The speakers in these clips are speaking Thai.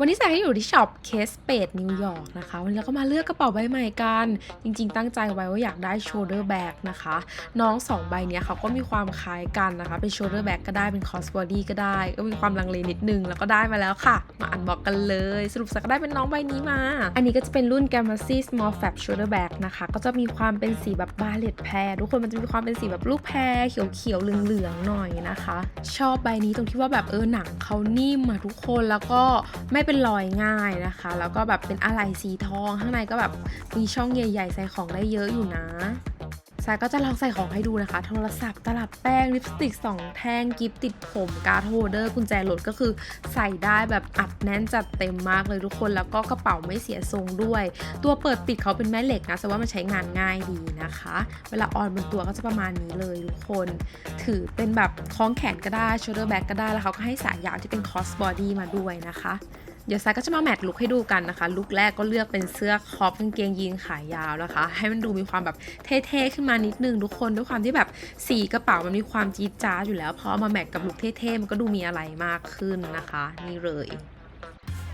วันนี้ใส่ให้อยู่ที่ช็อปเคสเปดนิวยอร์กนะคะ วันนี้เราก็มาเลือกกระเป๋าใบใหม่กัน จริงๆ ตั้งใจไว้ว่าอยากได้โชเดอร์แบกนะคะ น้อง 2 ใบเนี้ยเขาก็มีความคล้ายกันนะคะ เป็นโชเดอร์แบกก็ได้เป็นคอสบอดี้ก็ได้ ก็มีความลังเลนิดนึง แล้วก็ได้มาแล้วค่ะ มาอันบอกกันเลย สรุปสักก็ได้เป็นน้องใบนี้มา อันนี้ก็จะเป็นรุ่น g a m a x y Small Fab Shoulder Bag นะคะ ก็จะมีความเป็นสีแบบบาเลตแพรทุกคนมันจะมีความเป็นสีแบบลูกแพรเขียวๆเหลืองๆหน่อยนะคะ ชอบใบนี้ตรงที่ว่าแบบเออหนังเขานิ่มอะทุกคนแล้วก็ไม่เป็นรอยง่ายนะคะ แล้วก็แบบเป็นอะไหล่สีทอง ข้างในก็แบบมีช่องใหญ่ๆ ใส่ของได้เยอะอยู่นะสายก็จะลองใส่ของให้ดูนะคะ โทรศัพท์ตลับแป้งลิปสติก 2 แท่งกิฟติดผมการ์ดโฮเดอร์กุญแจรถก็คือใส่ได้แบบอัดแน่นจัดเต็มมากเลยทุกคน แล้วก็กระเป๋าไม่เสียทรงด้วย ตัวเปิดปิดเขาเป็นแม่เหล็กนะแสดงว่ามันใช้งานง่ายดีนะคะ เวลาออนบนตัวก็จะประมาณนี้เลยทุกคน ถือเป็นแบบคล้องแขนก็ได้ shoulder bag ก็ได้แล้วเขาก็ให้สายยาวที่เป็น cross body มาด้วยนะคะ เดี๋ยวซายก็จะมาแมทลุคให้ดูกันนะคะ ลุคแรกก็เลือกเป็นเสื้อคอปกางเกงยีนขายาวนะคะ ให้มันดูมีความแบบเท่ๆขึ้นมานิดนึงทุกคนด้วยความที่แบบสีกระเป๋ามันมีความจี๊ดจ๊าดอยู่แล้วพอมาแมทกับลุคเท่ๆมันก็ดูมีอะไรมากขึ้นนะคะ นี่เลย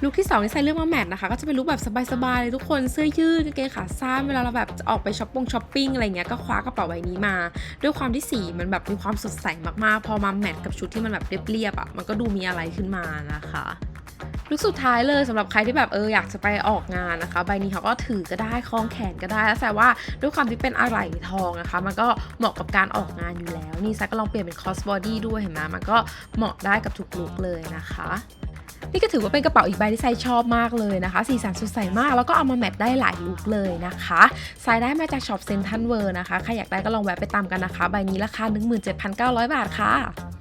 ลุคที่2ที่ใส่เลือกมาแมทนะคะก็จะเป็นลุคแบบสบายๆเลยทุกคนเสื้อยืดกางเกงขาสั้นเวลาเราแบบออกไปช้อปปงช้อปปิ้งอะไรเงี้ยก็คว้ากระเป๋าใบนี้มา ด้วยความที่สีมันแบบมีความสดใสมากๆ พอมาแมทกับชุดที่มันแบบเรียบๆอะมันก็ดูมีอะไรขึ้นมานะคะ ลุคสุดท้ายเลยสำหรับใครที่แบบเอออยากจะไปออกงานนะคะ ใบนี้เขาก็ถือก็ได้คล้องแขนก็ได้แล้วแต่ว่าด้วยความที่เป็นอะไหล่ทองนะคะ มันก็เหมาะกับการออกงานอยู่แล้ว นี่ซะก็ลองเปลี่ยนเป็นคอสบอดี้ด้วยเห็นไหมมันก็เหมาะได้กับทุกลุคเลยนะคะนี่ก็ถือว่าเป็นกระเป๋าอีกใบที่ไซชอบมากเลยนะคะ สีสันสดใสมาก แล้วก็เอามาแมทได้หลายลุคเลยนะคะไซได้มาจากช็อปเซนทันเวอร์นะคะ ใครอยากได้ก็ลองแวะไปตามกันนะคะ ใบนี้ราคา 17,900 บาทค่ะ